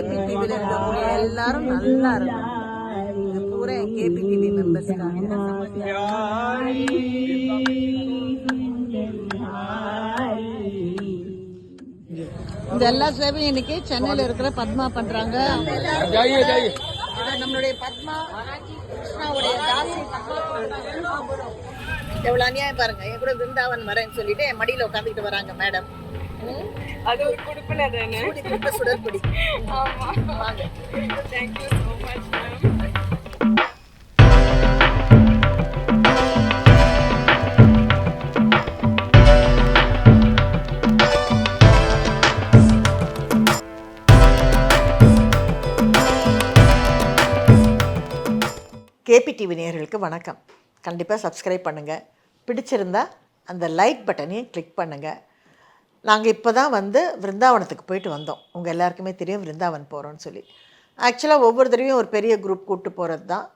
KP டிவில இருக்கக்கூடிய எல்லாரும் நல்லா இருக்கும் பூரா கேபி டிவி மெம்பர்ஸ்க்காக இந்த எல்லா சேவையும் இன்னைக்கு சென்னையில இருக்கிற பத்மா பண்றாங்க. இது நம்மளுடைய பத்மா கிருஷ்ணாவுடைய தாசி. எவ்வளவு அநியாயம் பாருங்க. என் கூட பிருந்தாவன் வரேன்னு சொல்லிட்டு என் மடியில உட்காந்துக்கிட்டு வராங்க மேடம். அது ஒரு குடுப்பின தானே? சுடற்படி thank you so much ma'am KP TV நேயர்களுக்கு வணக்கம். கண்டிப்பாக சப்ஸ்கிரைப் பண்ணுங்கள் பிடிச்சிருந்தா அந்த லைக் பட்டனையும் கிளிக் பண்ணுங்கள் நாங்கள் இப்போ தான் வந்து விருந்தாவனத்துக்கு போயிட்டு வந்தோம். உங்கள் எல்லாருக்குமே தெரியும் விருந்தாவன் போகிறோன்னு சொல்லி. ஆக்சுவலாக ஒவ்வொரு தடவையும் ஒரு பெரிய குரூப் கூப்பிட்டு போகிறது தான்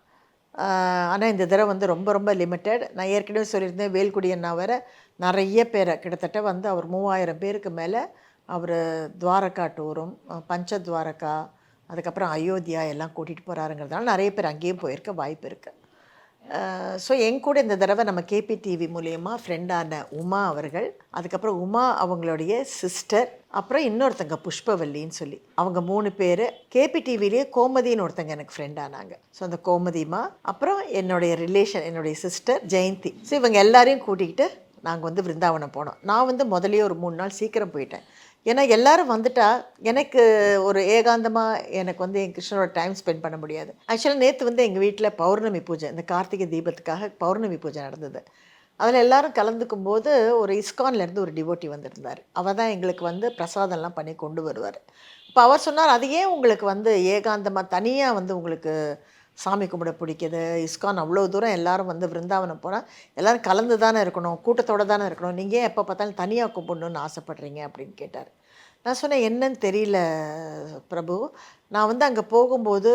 ஆனால் இந்த தடவை வந்து ரொம்ப ரொம்ப லிமிட்டட் நான் ஏற்கனவே சொல்லியிருந்தேன் வேல்குடி அண்ணா வேற நிறைய பேரை கிட்டத்தட்ட வந்து அவர் மூவாயிரம் பேருக்கு மேலே அவர் துவாரகா டூரும் பஞ்ச துவாரகா அதுக்கப்புறம் அயோத்தியா எல்லாம் கூட்டிகிட்டு போகிறாருங்கிறதுனால நிறைய பேர் அங்கேயும் போயிருக்க வாய்ப்பு இருக்குது ஸோ என் கூட இந்த தடவை நம்ம கேபி டிவி மூலயமா ஃப்ரெண்டான உமா அவர்கள் அதுக்கப்புறம் உமா அவங்களுடைய சிஸ்டர் அப்புறம் இன்னொருத்தங்க புஷ்பவல்லின்னு சொல்லி. அவங்க மூணு பேர் கேபி டிவிலேயே கோமதின்னு ஒருத்தங்க எனக்கு ஃப்ரெண்ட் ஆனாங்க. ஸோ அந்த கோமதிமா அப்புறம் என்னுடைய ரிலேஷன் என்னுடைய சிஸ்டர் ஜெயந்தி. ஸோ இவங்க எல்லாரையும் கூட்டிக்கிட்டு நாங்கள் வந்து விருந்தாவனம் போனோம். நான் வந்து முதலே ஒரு மூணு நாள் சீக்கிரம் போயிட்டேன். ஏன்னா எல்லாரும் வந்துட்டா எனக்கு ஒரு ஏகாந்தமாக எனக்கு வந்து என் கிருஷ்ணனோட டைம் ஸ்பெண்ட் பண்ண முடியாது. ஆக்சுவலாக நேற்று வந்து எங்கள் வீட்டில் பௌர்ணமி பூஜை இந்த கார்த்திகை தீபத்துக்காக பௌர்ணமி பூஜை நடந்தது. அதில் எல்லாரும் கலந்துக்கும் போது ஒரு இஸ்கான்லேருந்து ஒரு டிவோட்டி வந்திருந்தார். அவர் தான் எங்களுக்கு வந்து பிரசாதம்லாம் பண்ணி கொண்டு வருவார். இப்போ அவர் சொன்னார் அது ஏன் உங்களுக்கு வந்து ஏகாந்தமாக தனியாக வந்து உங்களுக்கு சாமி கும்பிட பிடிக்குது? இஸ்கான் அவ்வளோ தூரம் எல்லாரும் வந்து விருந்தாவனம் போனால் எல்லோரும் கலந்து தானே இருக்கணும் கூட்டத்தோடு தானே இருக்கணும். நீங்கள் ஏன் எப்போ பார்த்தாலும் தனியாக கும்பிடணும்னு ஆசைப்பட்றீங்க? அப்படின்னு கேட்டார். நான் சொன்னேன் என்னன்னு தெரியல பிரபு. நான் வந்து அங்கே போகும்போது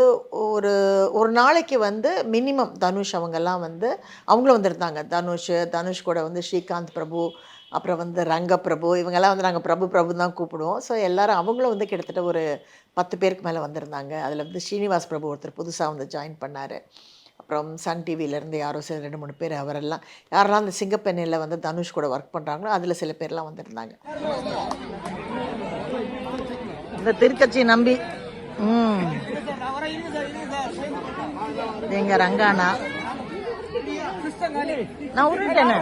ஒரு ஒரு நாளைக்கு வந்து மினிமம் தனுஷ் அவங்கெல்லாம் வந்து அவங்களும் வந்திருந்தாங்க. தனுஷ் தனுஷ் கூட வந்து ஸ்ரீகாந்த் பிரபு அப்புறம் வந்து ரங்க பிரபு இவங்கெல்லாம் வந்து நாங்கள் பிரபு பிரபு தான் கூப்பிடுவோம். ஸோ எல்லாரும் அவங்களும் வந்து கிட்டத்தட்ட ஒரு பத்து பேருக்கு மேலே வந்திருந்தாங்க. அதில் வந்து ஸ்ரீனிவாஸ் பிரபு ஒருத்தர் புதுசாக வந்து ஜாயின் பண்ணார். அப்புறம் சன் டிவியிலேருந்து யாரோ சில ரெண்டு மூணு பேர் அவரெல்லாம் யாரெல்லாம் அந்த சிங்கப்பெண்ணில் வந்து தனுஷ் கூட ஒர்க் பண்ணுறாங்களோ அதில் சில பேர்லாம் வந்திருந்தாங்க. இந்த திருக்கட்சி நம்பி. ம். எங்க ரங்கானா நான் உருட்டேனே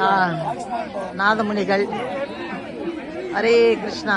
ஆ நாதமுனிகள். ஹரே கிருஷ்ணா.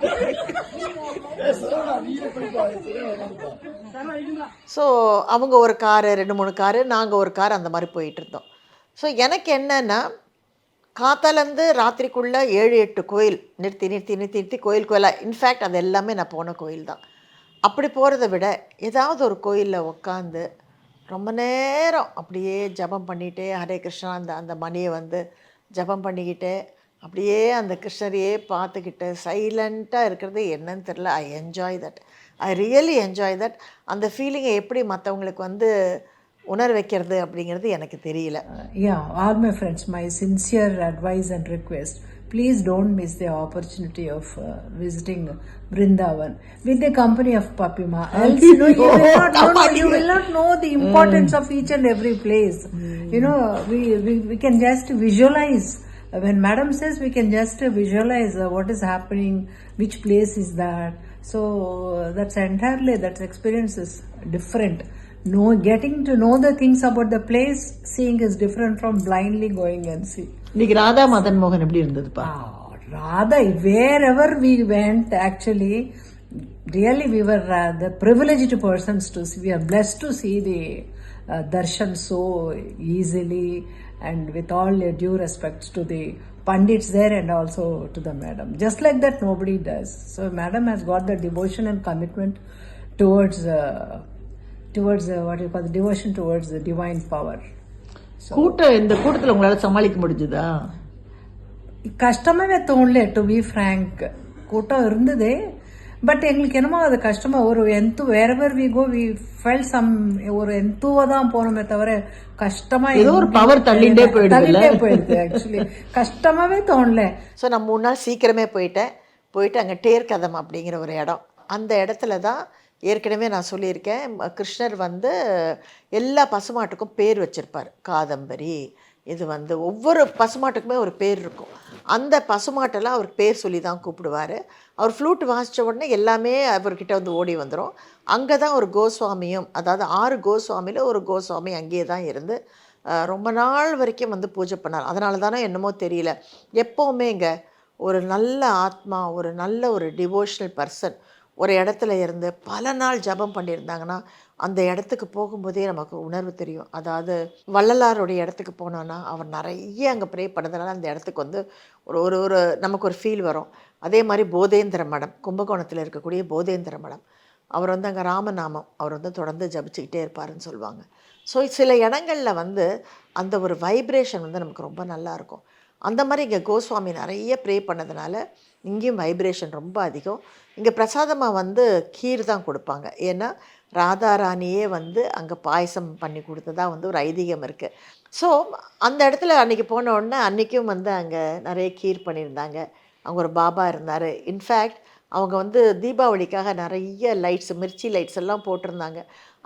ஸோ அவங்க ஒரு காரு ரெண்டு மூணு காரு நாங்கள் ஒரு கார் அந்த மாதிரி போயிட்டு இருந்தோம் ஸோ எனக்கு என்னென்னா காத்தாலேருந்து ராத்திரிக்குள்ளே ஏழு எட்டு கோயில் நிறுத்தி நிறுத்தி நிறுத்தி நிறுத்தி கோயில் கோயிலாக இன்ஃபேக்ட் அது எல்லாமே நான் போன கோயில் தான். அப்படி போகிறத விட ஏதாவது ஒரு கோயிலில் உட்காந்து ரொம்ப நேரம் அப்படியே ஜெபம் பண்ணிகிட்டே ஹரே கிருஷ்ணா அந்த அந்த மணியை வந்து ஜெபம் பண்ணிக்கிட்டே அப்படியே அந்த கிருஷ்ணரையே பார்த்துக்கிட்டு சைலண்ட்டாக இருக்கிறது என்னன்னு தெரில I enjoy that I really enjoy that அந்த ஃபீலிங்கை எப்படி மற்றவங்களுக்கு வந்து உணர வைக்கிறது அப்படிங்கிறது எனக்கு தெரியல Yeah, all my friends, my sincere advice and request. Please don't miss the opportunity of uh, visiting Vrindavan with the company of Papima. Else, you know, you will not, no, no, you will not know the importance of each and every place. You know, we, can just visualize. When Madam says we can just visualize uh, what is happening, which place is that. So uh, that's entirely, that experience is different. know getting to know the things about the place seeing is different from blindly going and see இன்னைக்கு ராதா மதன் மோகன் எப்படி இருந்ததுப்பா Ah, rather wherever we went actually really we were uh, the privileged persons to see we are blessed to see the uh, darshan so easily and with all uh, due respects to the pandits there and also to the madam. Just like that, nobody does. So, madam has got the devotion and commitment towards uh, towards uh, what you call the devotion towards the divine power. கூட்டம் இந்த கூட்டத்துல உங்களால சமாளிக்க முடிஞ்சுதா கஷ்டமாவே தோணல to be frank கூட்டம் இருந்தது but எங்களுக்கு என்னமோ அது கஷ்டமா ஒரு எந்து wherever we go we fell some ஒரு எந்துவா தான் போனோமே தவிர கஷ்டமா ஏதோ ஒரு power தள்ளிண்டே போயிடுதுல்ல? தள்ளிண்டே போயிடுது ஆக்சுவலி கஷ்டமாவே தோணல. ஸோ நான் மூணு நாள் சீக்கிரமே போயிட்டேன். போயிட்டு அங்கே டேர்கதம் அப்படிங்கிற ஒரு இடம். அந்த இடத்துல தான் ஏற்கனவே நான் சொல்லியிருக்கேன் கிருஷ்ணர் வந்து எல்லா பசுமாட்டுக்கும் பேர் வச்சிருப்பார். காதம்பரி இது வந்து ஒவ்வொரு பசுமாட்டுக்குமே ஒரு பேர் இருக்கும். அந்த பசுமாட்டெல்லாம் அவர் பேர் சொல்லி தான் கூப்பிடுவார். அவர் ஃப்ளூட் வாசித்த உடனே எல்லாமே அவர்கிட்ட வந்து ஓடி வந்துடும் அங்கே தான் ஒரு கோஸ்வாமியும் அதாவது ஆறு கோஸ்வாமியில் ஒரு கோஸ்வாமி அங்கேயே தான் இருந்து ரொம்ப நாள் வரைக்கும் வந்து பூஜை பண்ணார். அதனால தானே என்னமோ தெரியல. எப்போவுமே இங்கே ஒரு நல்ல ஆத்மா ஒரு நல்ல ஒரு டிவோஷனல் பர்சன் ஒரு இடத்துல இருந்து பல நாள் ஜெபம் பண்ணியிருந்தாங்கன்னா அந்த இடத்துக்கு போகும்போதே நமக்கு உணர்வு தெரியும். அதாவது வள்ளலாருடைய இடத்துக்கு போனோன்னா அவர் நிறைய அங்கே ப்ரே பண்ணதுனால அந்த இடத்துக்கு வந்து ஒரு ஒரு ஒரு நமக்கு ஒரு ஃபீல் வரும். அதே மாதிரி போதேந்திர மடம் கும்பகோணத்தில் இருக்கக்கூடிய போதேந்திர மடம். அவர் வந்து அங்கே ராமநாமம் அவர் வந்து தொடர்ந்து ஜபிச்சுக்கிட்டே இருப்பாருன்னு சொல்லுவாங்க. ஸோ சில இடங்களில் வந்து அந்த ஒரு வைப்ரேஷன் வந்து நமக்கு ரொம்ப நல்லாயிருக்கும் அந்த மாதிரி இங்கே கோஸ்வாமி நிறைய ப்ரே பண்ணதுனால இங்கேயும் வைப்ரேஷன் ரொம்ப அதிகம். இங்கே பிரசாதமாக வந்து கீர் தான் கொடுப்பாங்க. ஏன்னா ராதாராணியே வந்து அங்கே பாயசம் பண்ணி கொடுத்ததா வந்து ஒரு ஐதீகம் இருக்குது ஸோ அந்த இடத்துல அன்றைக்கி போன உடனே அன்றைக்கும் வந்து அங்கே நிறைய கீர் பண்ணியிருந்தாங்க. அங்கே ஒரு பாபா இருந்தார். இன்ஃபேக்ட் அவங்க வந்து தீபாவளிக்காக நிறைய லைட்ஸ் மிர்ச்சி லைட்ஸ் எல்லாம் போட்டிருந்தாங்க.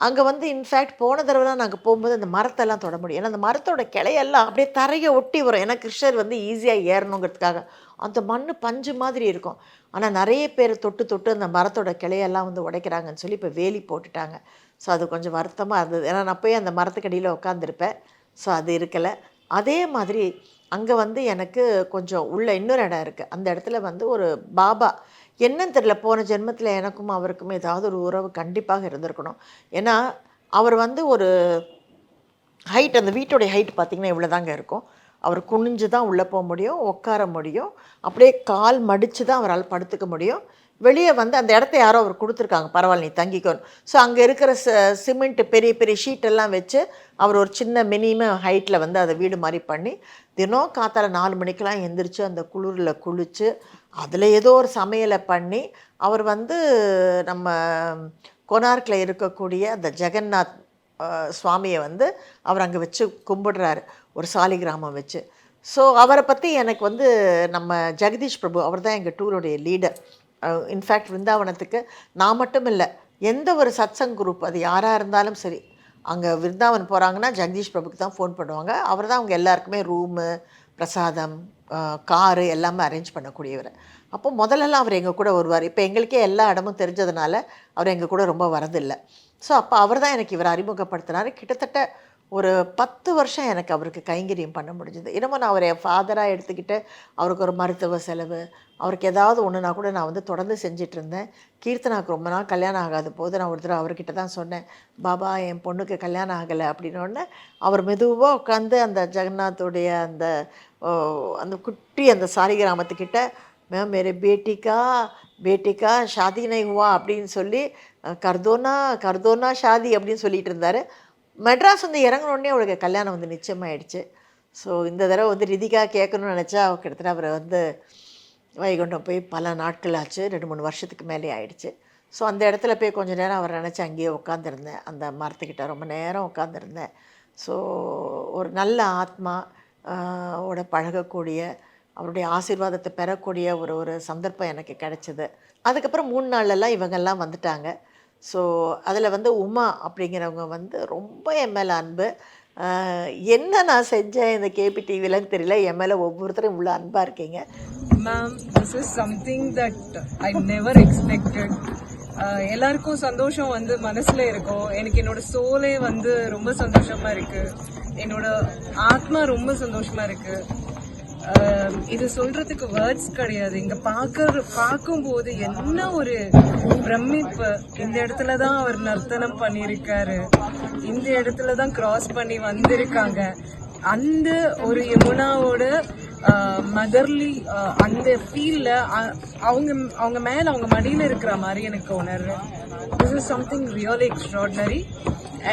அங்கே வந்து இன்ஃபேக்ட் போன தடவைலாம் நாங்கள் போகும்போது அந்த மரத்தெல்லாம் தொட முடியும். ஏன்னா அந்த மரத்தோட கிளையெல்லாம் அப்படியே தரையை ஒட்டி வரும். ஏன்னா கிருஷ்ணர் வந்து ஈஸியாக ஏறணுங்கிறதுக்காக. அந்த மண் பஞ்சு மாதிரி இருக்கும். ஆனால் நிறைய பேர் தொட்டு தொட்டு அந்த மரத்தோட கிளையெல்லாம் வந்து உடைக்கிறாங்கன்னு சொல்லி இப்போ வேலி போட்டுட்டாங்க. ஸோ அது கொஞ்சம் வருத்தமாக இருந்தது. ஏன்னா நான் போய் அந்த மரத்துக்கடியில் உட்காந்துருப்பேன் ஸோ அது இருக்கலை. அதே மாதிரி அங்கே வந்து எனக்கு கொஞ்சம் உள்ள இன்னொரு இடம் இருக்குது அந்த இடத்துல வந்து ஒரு பாபா. என்னன்னு தெரியல. போன ஜென்மத்தில் எனக்கும் அவருக்கும் ஏதாவது ஒரு உறவு கண்டிப்பாக இருந்திருக்கணும். ஏன்னா அவர் வந்து ஒரு ஹைட் அந்த வீட்டுடைய ஹைட் பார்த்திங்கன்னா இவ்வளோ தாங்க இருக்கும். அவர் குனிஞ்சு தான் உள்ளே போக முடியும் உட்கார முடியும். அப்படியே கால் மடித்து தான் அவரால் படுத்துக்க முடியும். வெளியே வந்து அந்த இடத்த யாரோ அவர் கொடுத்துருக்காங்க. பரவாயில்ல நீ தங்கிக்கணும் ஸோ அங்கே இருக்கிற ச சிமெண்ட் பெரிய பெரிய ஷீட்டெல்லாம் வச்சு அவர் ஒரு சின்ன மினிமம் ஹைட்டில் வந்து அதை வீடு மாதிரி பண்ணி தினம் காத்தால நாலு மணிக்கெலாம் எந்திரிச்சு அந்த குளிரில் குளித்து அதில் ஏதோ ஒரு சமையலை பண்ணி அவர் வந்து நம்ம கொனார்க்கில் இருக்கக்கூடிய அந்த ஜெகநாத் சுவாமியை வந்து அவர் அங்கே வச்சு கும்பிடுறாரு ஒரு சாலிகிராமம் வச்சு. ஸோ அவரை பற்றி எனக்கு வந்து நம்ம ஜெகதீஷ் பிரபு அவர் தான் எங்கள் டூருடைய லீடர். இன்ஃபேக்ட் விருந்தாவனத்துக்கு நான் மட்டும் இல்லை எந்த ஒரு சத்சங் குரூப் அது யாராக இருந்தாலும் சரி அங்கே விருந்தாவன் போகிறாங்கன்னா ஜெகதீஷ் பிரபுக்கு தான் ஃபோன் பண்ணுவாங்க. அவர் தான் அவங்க எல்லாருக்குமே ரூமு பிரசாதம் காரு எல்லாமே அரேஞ்ச் பண்ணக்கூடியவர். அப்போ முதல்லலாம் அவர் எங்கள் கூட வருவார். இப்போ எங்களுக்கே எல்லா இடமும் தெரிஞ்சதுனால அவர் எங்கள் கூட ரொம்ப வரதில்லை ஸோ அப்போ அவர் தான் எனக்கு இவர் அறிமுகப்படுத்தினார். கிட்டத்தட்ட ஒரு பத்து வருஷம் எனக்கு அவருக்கு கைங்கரியம் பண்ண முடிஞ்சது. இன்னமும் நான் அவரை ஃபாதராக எடுத்துக்கிட்டு அவருக்கு ஒரு மருத்துவ செலவு அவருக்கு ஏதாவது ஒன்றுனா கூட நான் வந்து தொடர்ந்து செஞ்சிட்டு இருந்தேன் கீர்த்தனாக்கு ரொம்ப நாள் கல்யாணம் ஆகாத போது நான் ஒரு தடவை அவர்கிட்ட தான் சொன்னேன் பாபா என் பொண்ணுக்கு கல்யாணம் ஆகலை அப்படின்னோடனே அவர் மெதுவாக உட்காந்து அந்த ஜெகநாத்துடைய அந்த அந்த குட்டி அந்த சாரி கிராமத்துக்கிட்ட மேம் மேரே பேட்டிக்கா பேட்டிக்கா ஷாதி நை ஹுவா அப்படின்னு சொல்லி கர்தோனா கர்தோனா ஷாதி அப்படின்னு சொல்லிட்டு இருந்தார். மெட்ராஸ் வந்து இறங்கினோடனே அவளுக்கு கல்யாணம் வந்து நிச்சயமாயிடுச்சு. ஸோ இந்த தடவை வந்து ரிதிகா கேட்கணும்னு நினச்சா அவள் கிட்டத்தட்ட அவரை வந்து வைகுண்டம் போய் பல நாட்கள் ஆச்சு ரெண்டு மூணு வருஷத்துக்கு மேலே ஆயிடுச்சு. ஸோ அந்த இடத்துல போய் கொஞ்ச நேரம் அவரை நினச்சி அங்கேயே உட்காந்துருந்தேன் அந்த மரத்துக்கிட்ட ரொம்ப நேரம் உட்காந்துருந்தேன் ஸோ ஒரு நல்ல ஆத்மா ஓட பழகக்கூடிய அவருடைய ஆசீர்வாதத்தை பெறக்கூடிய ஒரு ஒரு சந்தர்ப்பம் எனக்கு கிடச்சிது. அதுக்கப்புறம் மூணு நாள்லலாம் இவங்கெல்லாம் வந்துட்டாங்க. ஸோ அதில் வந்து உமா அப்படிங்கிறவங்க வந்து ரொம்ப என் மேலே அன்பு. என்ன நான் செஞ்சேன் இந்த கேபி டிவிலன்னு தெரியல. என் மேலே ஒவ்வொருத்தரும் இவ்வளோ அன்பாக இருக்கீங்க. Ma'am this is something that I never expected எல்லாருக்கும் சந்தோஷம் வந்து மனசில் இருக்கும். எனக்கு என்னோட சோலே வந்து ரொம்ப சந்தோஷமாக இருக்குது என்னோட ஆத்மா ரொம்ப சந்தோஷமாக இருக்குது இது சொல்றதுக்கு வேர்ட்ஸ் கிடையாது. இங்க பாக்குற பார்க்கும்போது என்ன ஒரு பிரமிப்பு. இந்த இடத்துல தான் அவர் நர்த்தனம் பண்ணியிருக்காரு. இந்த இடத்துல தான் கிராஸ் பண்ணி வந்திருக்காங்க. அந்த ஒரு யமுனாவோட மதர்லி அந்த ஃபீல்ல அவங்க அவங்க மேல அவங்க மடியில இருக்கிற மாதிரி எனக்கு உணர்றேன். This is something really extraordinary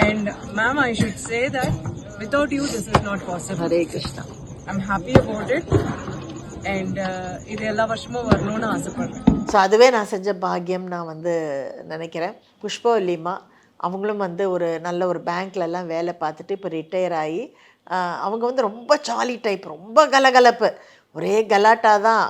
and ma'am I should say that without you this is not possible Hare Krishna. I'm happy about it and இது எல்லா வருஷமும் வரணும்னு ஆசைப்படுறேன். ஸோ அதுவே நான் செஞ்ச பாக்கியம் நான் வந்து நினைக்கிறேன். புஷ்பவல்லிமா அவங்களும் வந்து ஒரு நல்ல ஒரு பேங்க்லலாம் வேலை பார்த்துட்டு இப்போ ரிட்டையர் ஆகி அவங்க வந்து ரொம்ப ஜாலி டைப் ரொம்ப கலகலப்பு. ஒரே கலாட்டா தான்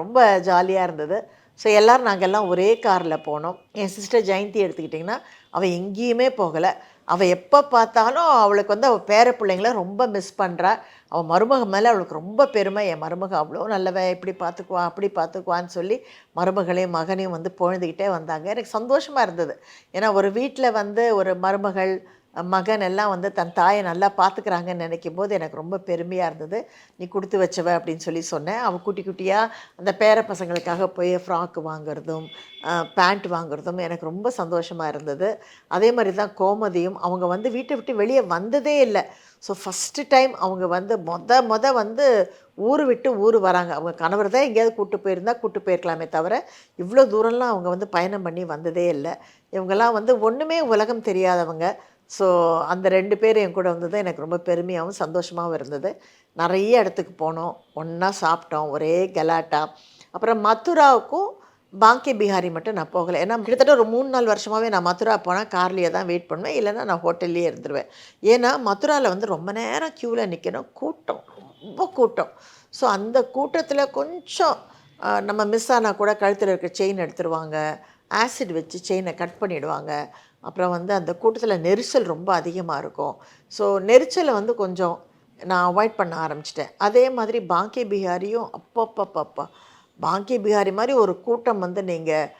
ரொம்ப ஜாலியாக இருந்தது. ஸோ எல்லோரும் நாங்கள் எல்லாம் ஒரே காரில் போனோம். என் சிஸ்டர் ஜெயந்தி எடுத்துக்கிட்டிங்கன்னா அவள் எங்கேயுமே போகலை. அவள் எப்போ பார்த்தாலும் அவளுக்கு வந்து அவள் பேர பிள்ளைங்கள ரொம்ப மிஸ் பண்ணுறா அவள் மருமக மேலே அவளுக்கு ரொம்ப பெருமை. என் மருமக அவ்வளோ நல்லவ இப்படி பார்த்துக்குவா அப்படி பார்த்துக்குவான்னு சொல்லி மருமகளையும் மகனையும் வந்து பொழுதுகிட்டே வந்தாங்க. எனக்கு சந்தோஷமாக இருந்தது. ஏன்னா ஒரு வீட்டில் வந்து ஒரு மருமகள் மகன் எல்லாம் வந்து தன் தாயை நல்லா பார்த்துக்கிறாங்கன்னு நினைக்கும் போது எனக்கு ரொம்ப பெருமையாக இருந்தது. நீ கொடுத்து வச்சவ அப்படின்னு சொல்லி சொன்னேன். அவள் குட்டி குட்டியாக அந்த பேர பசங்களுக்காக போய் ஃப்ராக்கு வாங்குறதும் பேண்ட் வாங்குறதும் எனக்கு ரொம்ப சந்தோஷமாக இருந்தது. அதே மாதிரி தான் கோமதியும் அவங்க வந்து வீட்டை விட்டு வெளியே வந்ததே இல்லை. ஸோ ஃபஸ்ட்டு டைம் அவங்க வந்து மொத மொத வந்து ஊர் விட்டு ஊர் வராங்க. அவங்க கணவர் தான் எங்கேயாவது கூட்டு போயிருந்தால் கூட்டு போயிருக்கலாமே தவிர இவ்வளோ தூரம்லாம் அவங்க வந்து பயணம் பண்ணி வந்ததே இல்லை. இவங்கெல்லாம் வந்து ஒன்றுமே உலகம் தெரியாதவங்க. ஸோ அந்த ரெண்டு பேர் என் கூட வந்தது எனக்கு ரொம்ப பெருமையாகவும் சந்தோஷமாகவும் இருந்தது. நிறைய இடத்துக்கு போனோம். ஒன்றா சாப்பிட்டோம். ஒரே கலாட்டா. அப்புறம் மதுராவுக்கும் பாங்கே பிஹாரி மட்டும் நான் போகலை. ஏன்னா கிட்டத்தட்ட ஒரு மூணு நாலு வருஷமாகவே நான் மதுரா போனால் கார்லேயே தான் வெயிட் பண்ணுவேன். இல்லைன்னா நான் ஹோட்டல்லேயே இருந்துருவேன். ஏன்னா மதுராவில் வந்து ரொம்ப நேரம் க்யூவில் நிற்கணும் கூட்டம். ரொம்ப கூட்டம். ஸோ அந்த கூட்டத்தில் கொஞ்சம் நம்ம மிஸ் ஆனால் கூட கழுத்தில் இருக்க செயின் எடுத்துருவாங்க. ஆசிட் வச்சு செயினை கட் பண்ணிவிடுவாங்க அப்புறம் வந்து அந்த கூட்டத்தில் நெரிசல் ரொம்ப அதிகமாக இருக்கும். ஸோ நெரிச்சலை வந்து கொஞ்சம் நான் அவாய்ட் பண்ண ஆரம்பிச்சிட்டேன். அதே மாதிரி பாங்கி பிஹாரியும் அப்பப்பப்பப்பா. பாங்கி பிஹாரி மாதிரி ஒரு கூட்டம் வந்து நீங்கள்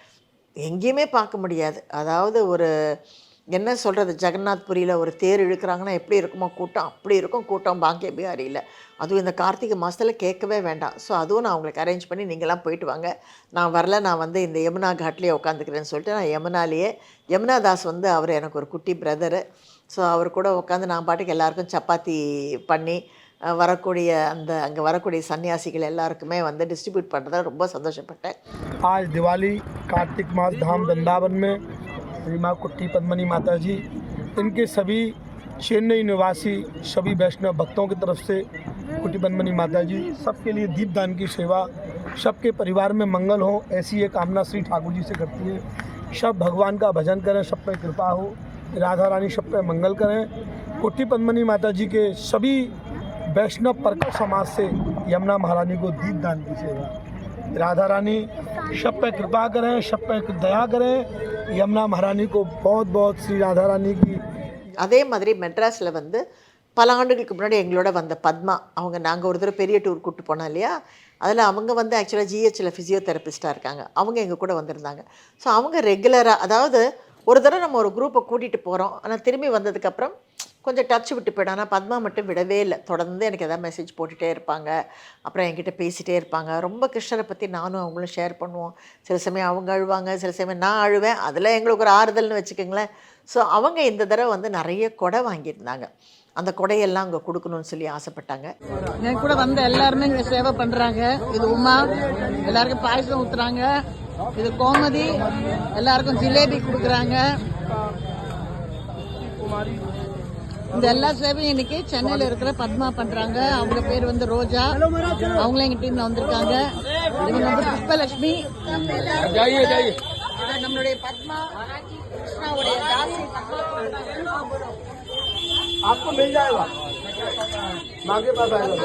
எங்கேயுமே பார்க்க முடியாது. அதாவது ஒரு என்ன சொல்கிறது ஜெகநாத் புரியில் ஒரு தேர் இழுக்கிறாங்கன்னா எப்படி இருக்குமோ கூட்டம் அப்படி இருக்கும் கூட்டம். பாக்கிய பிஹாரியில் அதுவும் இந்த கார்த்திகை மாதத்தில் கேட்கவே வேண்டாம். ஸோ அதுவும் நான் உங்களுக்கு அரேஞ்ச் பண்ணி நீங்களாம் போயிட்டு வாங்க. நான் வரல நான் வந்து இந்த யமுனா காட்லேயே உட்காந்துக்கிறேன்னு சொல்லிட்டு நான் யமுனாலேயே யமுனா தாஸ் வந்து அவர் எனக்கு ஒரு குட்டி பிரதரு ஸோ அவர் கூட உட்காந்து நான் பாட்டுக்கு எல்லாேருக்கும் சப்பாத்தி பண்ணி வரக்கூடிய அந்த அங்கே வரக்கூடிய சன்னியாசிகள் எல்லாருக்குமே வந்து டிஸ்ட்ரிபியூட் பண்ணுறதா ரொம்ப சந்தோஷப்பட்டேன். ஆஜ் திவாலி கார்த்திக் மாஸ் தாம் தந்தாவன் में श्री माँ कुट्टी, पद्मनी माता जी इनके सभी चेन्नई निवासी, सभी वैष्णव भक्तों की तरफ़ से कुट्टी, पद्मनी माता जी सबके लिए दीपदान की सेवा, सबके परिवार में मंगल हो, ऐसी ये कामना श्री ठाकुर जी से करती है। सब भगवान का भजन करें, सब पर कृपा हो, राधा रानी सब पे मंगल करें। कुट्टी, पद्मनी माता जी के सभी वैष्णव परकर समाज से यमुना महारानी को दीपदान की सेवा। राधा रानी, सब पे कृपा करें, सब पे दया करें यमुना महारानी को बहुत बहुत श्री राधा रानी की அதே மாதிரி மெட்ராஸில் வந்து பல ஆண்டுகளுக்கு முன்னாடி எங்களோட வந்த பத்மா அவங்க நாங்கள் ஒரு தடவை பெரிய டூர் கூப்பிட்டு போனோம் இல்லையா அதில் அவங்க வந்து ஆக்சுவலாக ஜிஹெச்சில் ஃபிசியோதெரபிஸ்ட்டாக இருக்காங்க அவங்க எங்கள் கூட வந்திருந்தாங்க ஸோ அவங்க ரெகுலராக அதாவது ஒரு தடவை நம்ம ஒரு குரூப்பை கூட்டிகிட்டு போகிறோம் ஆனால் திரும்பி வந்ததுக்கப்புறம் கொஞ்சம் டச் விட்டு போயிடும். ஆனால் பத்மா மட்டும் விடவே இல்லை. தொடர்ந்து எனக்கு எதாவது மெசேஜ் போட்டுகிட்டே இருப்பாங்க. அப்புறம் என்கிட்ட பேசிகிட்டே இருப்பாங்க. ரொம்ப கிருஷ்ணரை பற்றி நானும் அவங்களும் ஷேர் பண்ணுவோம். சில சமயம் அவங்க அழுவாங்க சில சமயம் நான் அழுவேன். அதில் எங்களுக்கு ஒரு ஆறுதல்னு வச்சுக்கோங்களேன். ஸோ அவங்க இந்த தடவை வந்து நிறைய கொடை வாங்கியிருந்தாங்க. அந்த கொடையெல்லாம் அங்கே கொடுக்கணும்னு சொல்லி ஆசைப்பட்டாங்க. என் கூட வந்த எல்லாருமே சேவை பண்ணுறாங்க இது உமா. எல்லாருக்கும் பாயசம் ஊற்றுறாங்க இது கோமதி எல்லாருக்கும் ஜிலேபி கொடுக்குறாங்க இந்த எல்லா சேவையும் இன்னைக்கு சென்னையில இருக்கிற பத்மா பண்றாங்க அவங்க பேர் வந்து ரோஜா அவங்களும் எங்க டீம்ல வந்திருக்காங்க இவங்க வந்து புஷ்பலட்சுமி இது நம்மளுடைய பத்மா கிருஷ்ணாவுடைய தாசி आपको मिल जाएगा मांगे पास आएगा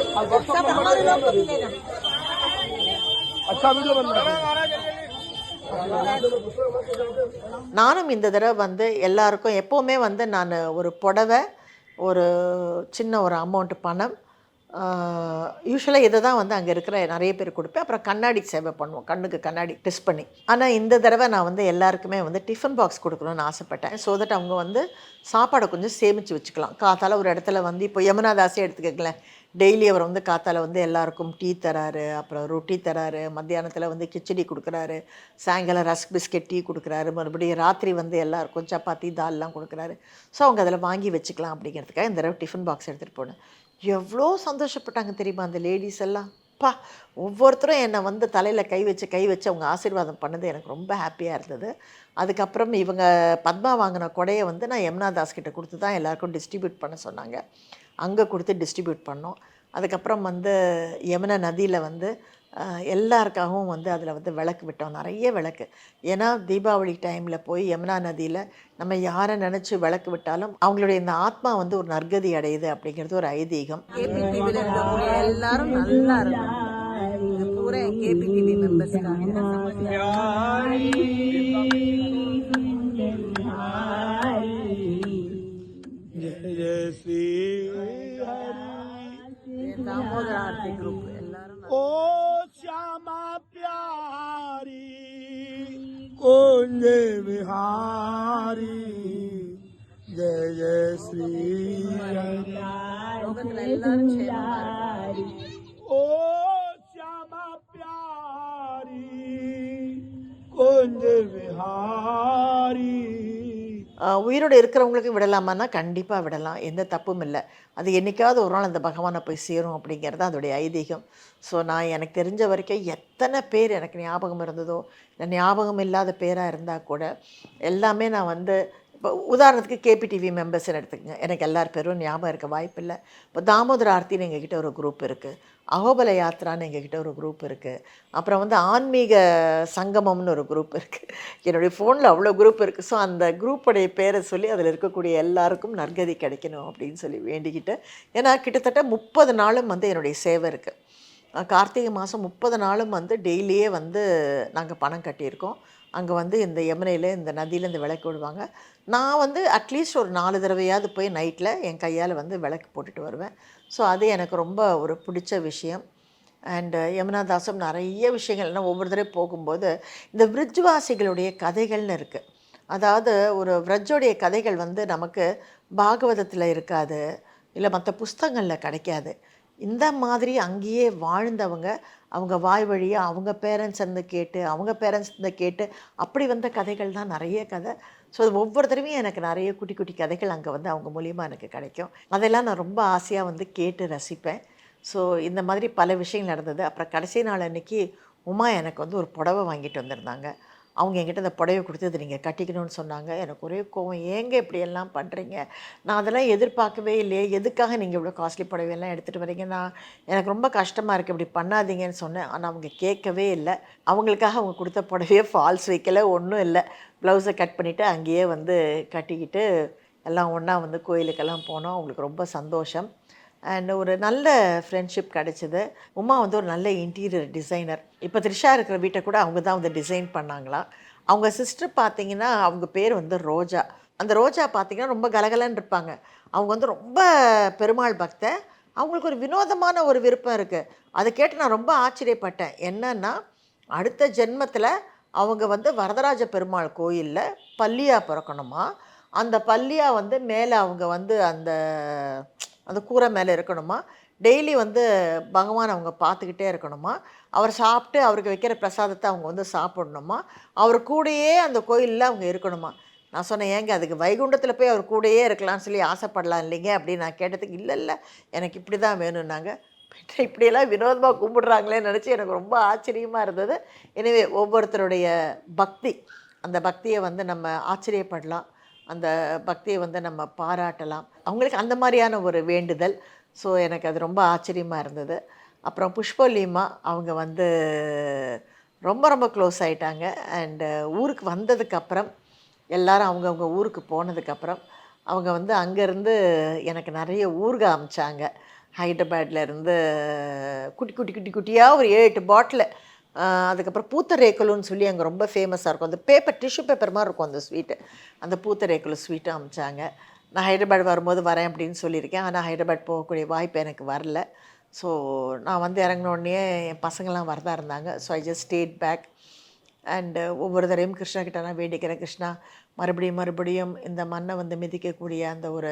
अच्छा वीडियो बन रहा है நானும் இந்த தடவை வந்து எல்லாருக்கும் எப்போவுமே வந்து நான் ஒரு புடவை ஒரு சின்ன ஒரு அமௌண்ட்டு பணம் யூஸ்வலாக இதை தான் வந்து அங்கே இருக்கிற நிறைய பேர் கொடுப்பேன். அப்புறம் கண்ணாடி சேவை பண்ணுவோம். கண்ணுக்கு கண்ணாடி டெஸ்ட் பண்ணி. ஆனால் இந்த தடவை நான் வந்து எல்லாருக்குமே வந்து டிஃபன் பாக்ஸ் கொடுக்கணும்னு ஆசைப்பட்டேன். ஸோ தட் அவங்க வந்து சாப்பாடை கொஞ்சம் சேமித்து வச்சுக்கலாம். காத்தால ஒரு இடத்துல வந்து இப்போ யமுனா தாஸே எடுத்துக்கங்களேன். டெய்லி அவர் வந்து காத்தால வந்து எல்லாருக்கும் டீ தராரு அப்புறம் ரொட்டி தராரு மத்தியானத்தில் வந்து கிச்சடி கொடுக்குறாரு சாயங்காலம் ரஸ்க் பிஸ்கெட் டீ கொடுக்குறாரு மறுபடியும் ராத்திரி வந்து எல்லாருக்கும் சப்பாத்தி தால்லாம் கொடுக்குறாரு. ஸோ அவங்க அதில் வாங்கி வச்சுக்கலாம் அப்படிங்கிறதுக்காக இந்த தடவை டிஃபன் பாக்ஸ் எடுத்துகிட்டு போனேன். எவ்வளோ சந்தோஷப்பட்டாங்க தெரியுமா அந்த லேடிஸ் எல்லாம்? பா ஒவ்வொருத்தரும் என்னை வந்து தலையில் கை வச்சு கை வச்சு அவங்க ஆசீர்வாதம் பண்ணது எனக்கு ரொம்ப ஹாப்பியாக இருந்தது. அதுக்கப்புறம் இவங்க பத்மா வாங்கின கொடையை வந்து நான் யமுனா தாஸ் கிட்ட கொடுத்து தான் எல்லாருக்கும் டிஸ்ட்ரிபியூட் பண்ண சொன்னாங்க. அங்கே கொடுத்து டிஸ்ட்ரிபியூட் பண்ணோம். அதுக்கப்புறம் வந்து யமுனா நதியில் வந்து எல்லாருக்காகவும் வந்து அதில் வந்து விளக்கு விட்டோம். நிறைய விளக்கு. ஏன்னா தீபாவளி டைமில் போய் யமுனா நதியில் நம்ம யாரை நினச்சி விளக்கு விட்டாலும் அவங்களுடைய இந்த ஆத்மா வந்து ஒரு நற்கதி அடையுது அப்படிங்கிறது ஒரு ஐதீகம். எல்லாரும் நல்லா இருக்கணும் இது பூரா கேபிடிவி மெம்பர்ஸ்க்காக कुंजे बिहारी जय जय श्री ओ श्यामा प्यारी कुंज बिहारी உயிரோடு இருக்கிறவங்களுக்கு விடலாமான்னா கண்டிப்பாக விடலாம். எந்த தப்பும் இல்லை. அது என்னைக்காவது ஒரு நாள் அந்த பகவானை போய் சேரும் அப்படிங்கிறது அதோடைய ஐதீகம். ஸோ நான் எனக்கு தெரிஞ்ச வரைக்கும் எத்தனை பேர் எனக்கு ஞாபகம் இருந்ததோ இல்லை ஞாபகம் இல்லாத பேராக இருந்தால் கூட எல்லாமே நான் வந்து இப்போ உதாரணத்துக்கு கேபிடிவி மெம்பர்ஸ்னு எடுத்துக்கங்க. எனக்கு எல்லார் பேரும் ஞாபகம் இருக்க வாய்ப்பில்லை. இப்போ தாமோதர ஆர்த்தின்னு எங்ககிட்ட ஒரு குரூப் இருக்குது அகோபல யாத்ரான்னு எங்ககிட்ட ஒரு குரூப் இருக்குது அப்புறம் வந்து ஆன்மீக சங்கமம்னு ஒரு குரூப் இருக்குது என்னுடைய ஃபோனில் அவ்வளோ குரூப் இருக்குது ஸோ அந்த குரூப்புடைய பேரை சொல்லி அதில் இருக்கக்கூடிய எல்லாருக்கும் நற்கதி கிடைக்கணும் அப்படின்னு சொல்லி வேண்டிக்கிட்டு ஏன்னா கிட்டத்தட்ட முப்பது நாளும் வந்து என்னுடைய சேவை இருக்குது கார்த்திகை மாதம் முப்பது நாளும் வந்து டெய்லியே வந்து நாங்கள் பணம் கட்டியிருக்கோம். அங்கே வந்து இந்த யமுனையில் இந்த நதியில் இந்த விளக்கு விடுவாங்க. நான் வந்து அட்லீஸ்ட் ஒரு நாலு தடவையாவது போய் நைட்டில் என் கையால் வந்து விளக்கு போட்டுட்டு வருவேன். ஸோ அது எனக்கு ரொம்ப ஒரு பிடிச்ச விஷயம். அண்டு யமுனாதாசம் நிறைய விஷயங்கள் ஒவ்வொரு தடவை போகும்போது இந்த விருஜ்வாசிகளுடைய கதைகள்னு இருக்குது அதாவது ஒரு விரஜோடைய கதைகள் வந்து நமக்கு பாகவதத்தில் இருக்காது இல்லை மற்ற புஸ்தகங்களில் கிடைக்காது. இந்த மாதிரி அங்கேயே வாழ்ந்தவங்க அவங்க வாய் வழியாக அவங்க பேரண்ட்ஸ் இருந்து கேட்டு அவங்க பேரண்ட்ஸ் இருந்து கேட்டு அப்படி வந்த கதைகள் தான் நிறைய கதை. ஸோ அது ஒவ்வொரு தடவையும் எனக்கு நிறைய குட்டி குட்டி கதைகள் அங்கே வந்து அவங்க மூலியமாக எனக்கு கிடைக்கும். அதெல்லாம் நான் ரொம்ப ஆசையாக வந்து கேட்டு ரசிப்பேன். ஸோ இந்த மாதிரி பல விஷயங்கள் நடந்தது. அப்புறம் கடைசி நாள் அன்றைக்கி உமா எனக்கு வந்து ஒரு புடவை வாங்கிட்டு வந்திருந்தாங்க. அவங்க என்கிட்ட அந்த புடவை கொடுத்து இது நீங்கள் கட்டிக்கணும்னு சொன்னாங்க. எனக்கு ஒரே கோவம். ஏங்க இப்படியெல்லாம் பண்ணுறீங்க நான் அதெல்லாம் எதிர்பார்க்கவே இல்லையே. எதுக்காக நீங்கள் இவ்வளோ காஸ்ட்லி புடவையெல்லாம் எடுத்துகிட்டு வரீங்க? நான் எனக்கு ரொம்ப கஷ்டமாக இருக்குது இப்படி பண்ணாதீங்கன்னு சொன்னேன். ஆனால் அவங்க கேட்கவே இல்லை. அவங்களுக்காக அவங்க கொடுத்த புடவையே ஃபால்ஸ் வைக்கல. ஒன்றும் இல்லை. ப்ளவுஸை கட் பண்ணிவிட்டு அங்கேயே வந்து கட்டிக்கிட்டு எல்லாம் ஒன்றா வந்து கோயிலுக்கெல்லாம் போனோம். அவங்களுக்கு ரொம்ப சந்தோஷம். அண்ட் ஒரு நல்ல ஃப்ரெண்ட்ஷிப் கிடச்சிது. உமா வந்து ஒரு நல்ல இன்டீரியர் டிசைனர் இப்போ த்ரிஷா இருக்கிற வீட்டை கூட அவங்க தான் வந்து டிசைன் பண்ணாங்களாம். அவங்க சிஸ்டர் பார்த்தீங்கன்னா அவங்க பேர் வந்து ரோஜா. அந்த ரோஜா பார்த்தீங்கன்னா ரொம்ப கலகலன்னு இருப்பாங்க. அவங்க வந்து ரொம்ப பெருமாள் பக்த அவங்களுக்கு ஒரு வினோதமான ஒரு விருப்பம் இருக்குது அதை கேட்டு நான் ரொம்ப ஆச்சரியப்பட்டேன். என்னன்னா அடுத்த ஜென்மத்தில் அவங்க வந்து வரதராஜ பெருமாள் கோயிலில் பள்ளியாக பிறக்கணுமா? அந்த பள்ளியாக வந்து மேலே அவங்க வந்து அந்த அந்த கூரை மேலே இருக்கணுமா? டெய்லி வந்து பகவான் அவங்க பார்த்துக்கிட்டே இருக்கணுமா? அவர் சாப்பிட்டு அவருக்கு வைக்கிற பிரசாதத்தை அவங்க வந்து சாப்பிடணுமா? அவர் கூடயே அந்த கோயிலில் அவங்க இருக்கணுமா? நான் சொன்னேன் ஏங்க அதுக்கு வைகுண்டத்தில் போய் அவர் கூடயே இருக்கலாம்னு சொல்லி ஆசைப்படலாம் இல்லைங்க? அப்படின்னு நான் கேட்டதுக்கு இல்லை இல்லை எனக்கு இப்படி தான் வேணும்னாங்க இப்படியெல்லாம் வினோதமாக கும்பிடுறாங்களேன்னு நினச்சி எனக்கு ரொம்ப ஆச்சரியமாக இருந்தது. எனவே ஒவ்வொருத்தருடைய பக்தி அந்த பக்தியை வந்து நம்ம ஆச்சரியப்படலாம். அந்த பக்தியை வந்து நம்ம பாராட்டலாம். அவங்களுக்கு அந்த மாதிரியான ஒரு வேண்டுதல். ஸோ எனக்கு அது ரொம்ப ஆச்சரியமாக இருந்தது. அப்புறம் புஷ்பலீமா அவங்க வந்து ரொம்ப ரொம்ப க்ளோஸ் ஆகிட்டாங்க அண்டு ஊருக்கு வந்ததுக்கப்புறம் எல்லாரும் அவங்கவுங்க ஊருக்கு போனதுக்கப்புறம் அவங்க வந்து அங்கேருந்து எனக்கு நிறைய ஊறுகாய் அமிச்சாங்க. ஹைதராபாட்லேருந்து குட்டி குட்டி குட்டி குட்டியாக ஒரு ஏழு எட்டு பாட்டில் அதுக்கப்புறம் பூத்தரேக்கலுன்னு சொல்லி அங்கே ரொம்ப ஃபேமஸாக இருக்கும். அந்த பேப்பர் டிஷ்யூ பேப்பர் மாதிரி இருக்கும் அந்த ஸ்வீட்டு அந்த பூத்தரேக்கலு ஸ்வீட்டும் அமிச்சாங்க. நான் ஹைதராபாத் வரும்போது வரேன் அப்படின்னு சொல்லியிருக்கேன். ஆனால் ஹைதராபாத் போகக்கூடிய வாய்ப்பு எனக்கு வரல. ஸோ நான் வந்து இறங்கினோடனே என் பசங்கள்லாம் வரதா இருந்தாங்க. So I just stayed back and ஒவ்வொரு தடவையும் கிருஷ்ணா கிட்ட நான் வேண்டிக்கிறேன் கிருஷ்ணா. மறுபடியும் மறுபடியும் இந்த மண்ணை வந்து மிதிக்கக்கூடிய அந்த ஒரு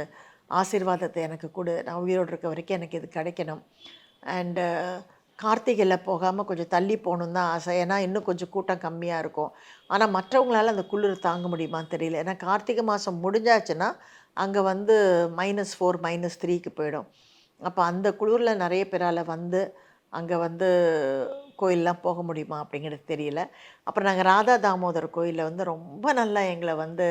ஆசீர்வாதத்தை எனக்கு கொடு. நான் உயிரோடு இருக்க வரைக்கும் எனக்கு இது கிடைக்கணும். அண்டு கார்த்திகையில் போகாமல் கொஞ்சம் தள்ளி போகணுன்னு தான் ஆசை. ஏன்னா இன்னும் கொஞ்சம் கூட்டம் கம்மியாக இருக்கும். ஆனால் மற்றவங்களால அந்த குளிர் தாங்க முடியுமான்னு தெரியல. ஏன்னா கார்த்திகை மாதம் முடிஞ்சாச்சுன்னா அங்கே வந்து மைனஸ் ஃபோர் மைனஸ் த்ரீக்கு போயிடும். அப்போ அந்த குளிரில் நிறைய பேரால் வந்து அங்கே வந்து கோயிலெலாம் போக முடியுமா அப்படிங்கிறது தெரியல. அப்புறம் நாங்கள் ராதா தாமோதர் கோயிலில் வந்து ரொம்ப நல்லா எங்களை வந்து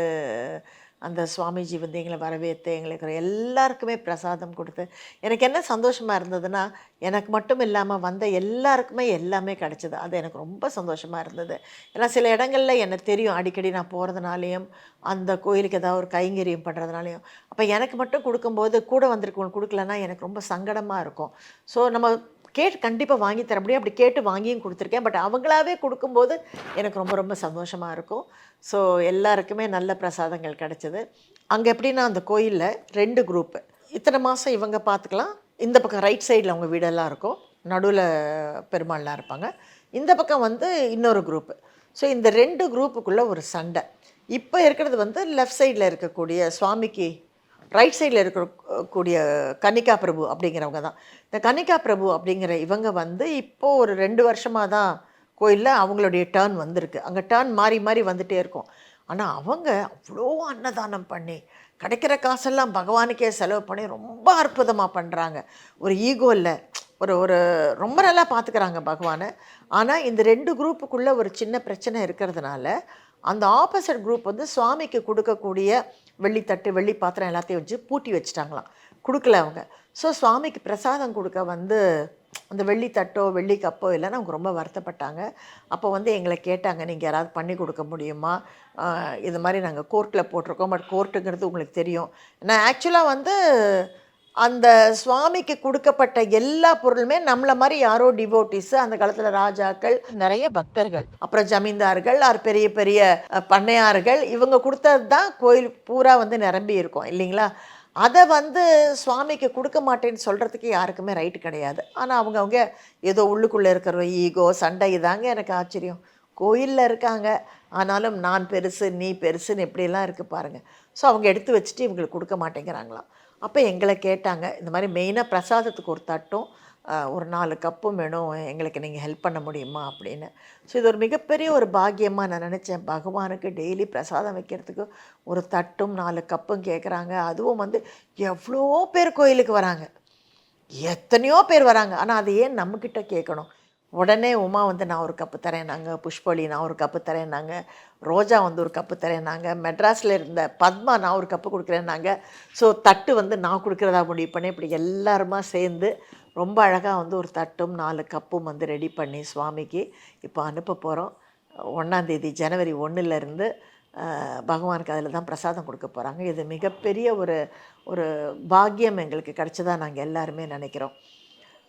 அந்த சுவாமிஜி வந்து எங்களை வரவேற்று எங்களுக்கு எல்லாருக்குமே பிரசாதம் கொடுத்து எனக்கு என்ன சந்தோஷமாக இருந்ததுன்னா எனக்கு மட்டும் இல்லாமல் வந்த எல்லாருக்குமே எல்லாமே கிடச்சிது. அது எனக்கு ரொம்ப சந்தோஷமாக இருந்தது. ஏன்னா சில இடங்களில் எனக்கு தெரியும் அடிக்கடி நான் போகிறதுனாலையும் அந்த கோயிலுக்கு ஏதாவது ஒரு கைங்கரியம் பண்ணுறதுனாலையும் அப்போ எனக்கு மட்டும் கொடுக்கும்போது கூட வந்திருக்கவங்க கொடுக்கலன்னா எனக்கு ரொம்ப சங்கடமாக இருக்கும். ஸோ நம்ம கேட்டு கண்டிப்பாக வாங்கி தர முடியும். அப்படி கேட்டு வாங்கியும் கொடுத்துருக்கேன். பட் அவங்களாவே கொடுக்கும்போது எனக்கு ரொம்ப ரொம்ப சந்தோஷமாக இருக்கும். ஸோ எல்லாருக்குமே நல்ல பிரசாதங்கள் கிடச்சிது. அங்கே எப்படின்னா அந்த கோயிலில் ரெண்டு குரூப்பு இத்தனை மாதம் இவங்க பார்த்துக்கலாம் இந்த பக்கம் ரைட் சைடில் அவங்க வீடெல்லாம் இருக்கும். நடுவில் பெருமாள்லாம் இருப்பாங்க. இந்த பக்கம் வந்து இன்னொரு குரூப்பு ஸோ இந்த ரெண்டு குரூப்புக்குள்ளே ஒரு சண்டை. இப்போ இருக்கிறது வந்து லெஃப்ட் சைடில் இருக்கக்கூடிய சுவாமிக்கு ரைட் சைடில் இருக்கக்கூடிய கன்னிகா பிரபு அப்படிங்கிறவங்க தான். இந்த கன்னிகா பிரபு அப்படிங்கிற இவங்க வந்து இப்போது ஒரு ரெண்டு வருஷமாக தான் கோயிலில் அவங்களுடைய டேர்ன் வந்திருக்கு. அங்கே டேர்ன் மாறி மாறி வந்துகிட்டே இருக்கும். ஆனால் அவங்க அவ்வளோ அன்னதானம் பண்ணி கிடைக்கிற காசெல்லாம் பகவானுக்கே செலவு பண்ணி ரொம்ப அற்புதமாக பண்ணுறாங்க ஒரு ஈகோ இல்லை ஒரு ஒரு ரொம்ப நல்லா பார்த்துக்கிறாங்க பகவானை. ஆனால் இந்த ரெண்டு குரூப்புக்குள்ளே ஒரு சின்ன பிரச்சனை இருக்கிறதுனால அந்த ஆப்போசிட் குரூப் வந்து சுவாமிக்கு கொடுக்கக்கூடிய வெள்ளித்தட்டு வெள்ளி பாத்திரம் எல்லாத்தையும் வச்சு பூட்டி வச்சுட்டாங்களாம். கொடுக்கல அவங்க. ஸோ சுவாமிக்கு பிரசாதம் கொடுக்க வந்து அந்த வெள்ளி தட்டோ வெள்ளி கப்போ இல்லைன்னா அவங்க ரொம்ப வருத்தப்பட்டாங்க. அப்போ வந்து எங்களை கேட்டாங்க நீங்கள் யாராவது பண்ணி கொடுக்க முடியுமா? இது மாதிரி நாங்கள் கோர்ட்டில் போட்டிருக்கோம். பட் கோர்ட்டுங்கிறது உங்களுக்கு தெரியும். நான் ஆக்சுவலாக வந்து அந்த சுவாமிக்கு கொடுக்கப்பட்ட எல்லா பொருளுமே நம்மளை மாதிரி யாரோ டிவோட்டிஸ் அந்த காலத்தில் ராஜாக்கள் நிறைய பக்தர்கள். அப்புறம் ஜமீன்தார்கள் ஆர் பெரிய பெரிய பண்ணையார்கள் இவங்க கொடுத்தது தான் கோயில் பூரா வந்து நிரம்பி இருக்கும் இல்லைங்களா? அதை வந்து சுவாமிக்கு கொடுக்க மாட்டேன்னு சொல்கிறதுக்கு யாருக்குமே ரைட்டு கிடையாது. ஆனால் அவங்க அவங்க ஏதோ உள்ளுக்குள்ளே இருக்கிற ஈகோ சண்டை இதாங்க எனக்கு ஆச்சரியம். கோயிலில் இருக்காங்க. ஆனாலும் நான் பெருசு நீ பெருசுன்னு எப்படியெல்லாம் இருக்குது பாருங்கள் ஸோ அவங்க எடுத்து வச்சுட்டு இவங்களுக்கு கொடுக்க மாட்டேங்கிறாங்களாம். அப்போ எங்களை கேட்டாங்க இந்த மாதிரி மெயினாக பிரசாதத்துக்கு ஒரு தட்டும் ஒரு நாலு கப்பும் வேணும் எங்களுக்கு நீங்கள் ஹெல்ப் பண்ண முடியுமா அப்படின்னு. ஸோ இது ஒரு மிகப்பெரிய ஒரு பாக்கியமாக நான் நினச்சேன். பகவானுக்கு டெய்லி பிரசாதம் வைக்கிறதுக்கு ஒரு தட்டும் நாலு கப்பும் கேட்குறாங்க அதுவும் வந்து எவ்வளோ பேர் கோயிலுக்கு வராங்க. எத்தனையோ பேர் வராங்க. ஆனால் அது ஏன் நம்மக்கிட்ட கேட்கணும்? உடனே உமா வந்து நான் ஒரு கப்பு தரேன்னாங்க புஷ்பொலி நான் ஒரு கப்பு தரேன்னாங்க ரோஜா வந்து ஒரு கப்பு தரேன்னாங்க மெட்ராஸில் இருந்த பத்மா நான் ஒரு கப்பு கொடுக்குறேன்னாங்க ஸோ தட்டு வந்து நான் கொடுக்குறதா முடிவு பண்ணி இப்படி எல்லாருமா சேர்ந்து ரொம்ப அழகாக வந்து ஒரு தட்டும் நாலு கப்பும் வந்து ரெடி பண்ணி சுவாமிக்கு இப்போ அனுப்ப போகிறோம் ஒன்றாந்தேதி ஜனவரி ஒன்றுலேருந்து பகவானுக்கு அதில் தான் பிரசாதம் கொடுக்க போகிறாங்க இது மிகப்பெரிய ஒரு ஒரு பாக்கியம் எங்களுக்கு கிடச்சதாக நாங்கள் எல்லாருமே நினைக்கிறோம்.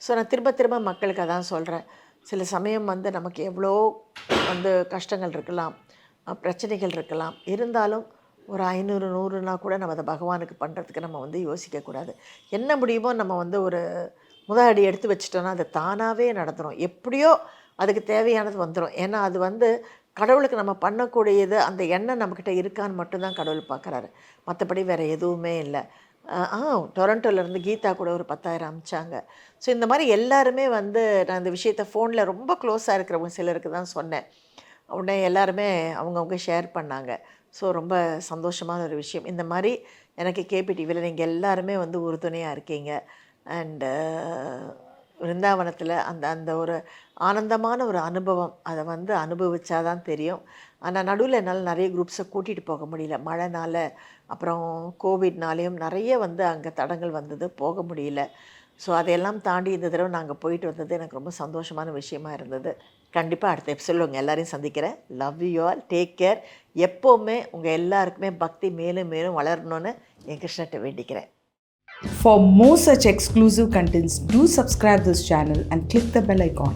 ஸோ நான் திரும்ப திரும்ப மக்களுக்கு அதான் சொல்கிறேன் சில சமயம் வந்து நமக்கு எவ்வளோ வந்து கஷ்டங்கள் இருக்கலாம் பிரச்சனைகள் இருக்கலாம். இருந்தாலும் ஒரு ஐநூறு நூறுனா கூட நம்ம அதை பகவானுக்கு பண்ணுறதுக்கு நம்ம வந்து யோசிக்கக்கூடாது. என்ன முடியுமோ நம்ம வந்து ஒரு முதல் அடி எடுத்து வச்சிட்டோன்னா அது தானாகவே நடந்துடும் எப்படியோ அதுக்கு தேவையானது வந்துடும் ஏன்னா அது வந்து கடவுளுக்கு நம்ம பண்ணக்கூடியது அந்த எண்ணம் நம்மக்கிட்ட இருக்கான்னு மட்டும்தான் கடவுள் பார்க்குறாரு. மற்றபடி வேறு எதுவுமே இல்லை. ஆ டொரண்டோலேருந்து கீதா கூட ஒரு பத்தாயிரம் அமிச்சாங்க. ஸோ இந்த மாதிரி எல்லாருமே வந்து நான் இந்த விஷயத்த ஃபோனில் ரொம்ப க்ளோஸாக இருக்கிறவங்க சிலருக்கு தான் சொன்னேன். உடனே எல்லாருமே அவங்கவுங்க ஷேர் பண்ணாங்க. ஸோ ரொம்ப சந்தோஷமான ஒரு விஷயம். இந்த மாதிரி எனக்கு கேபிடிவியில் நீங்கள் எல்லாருமே வந்து உறுதுணையாக இருக்கீங்க. அண்டு விருந்தாவனத்தில் அந்த அந்த ஒரு ஆனந்தமான ஒரு அனுபவம் அதை வந்து அனுபவிச்சாதான் தெரியும். ஆனால் நடுவில் என்னால் நிறைய குரூப்ஸை கூட்டிகிட்டு போக முடியல. மழைனால அப்புறம் கோவிட்னாலேயும் நிறைய வந்து அங்கே தடங்கள் வந்தது போக முடியல. ஸோ அதையெல்லாம் தாண்டி இந்த தடவை நாங்கள் போயிட்டு வந்தது எனக்கு ரொம்ப சந்தோஷமான விஷயமா இருந்தது. கண்டிப்பாக அடுத்த எபிசோடில் உங்கள் எல்லோரையும் சந்திக்கிறேன். Love you all take care எப்போவுமே உங்கள் எல்லாருக்குமே பக்தி மேலும் மேலும் வளரணும்னு என் கிருஷ்ணர்கிட்ட வேண்டிக்கிறேன். For more such exclusive contents, do subscribe this channel and click the bell icon.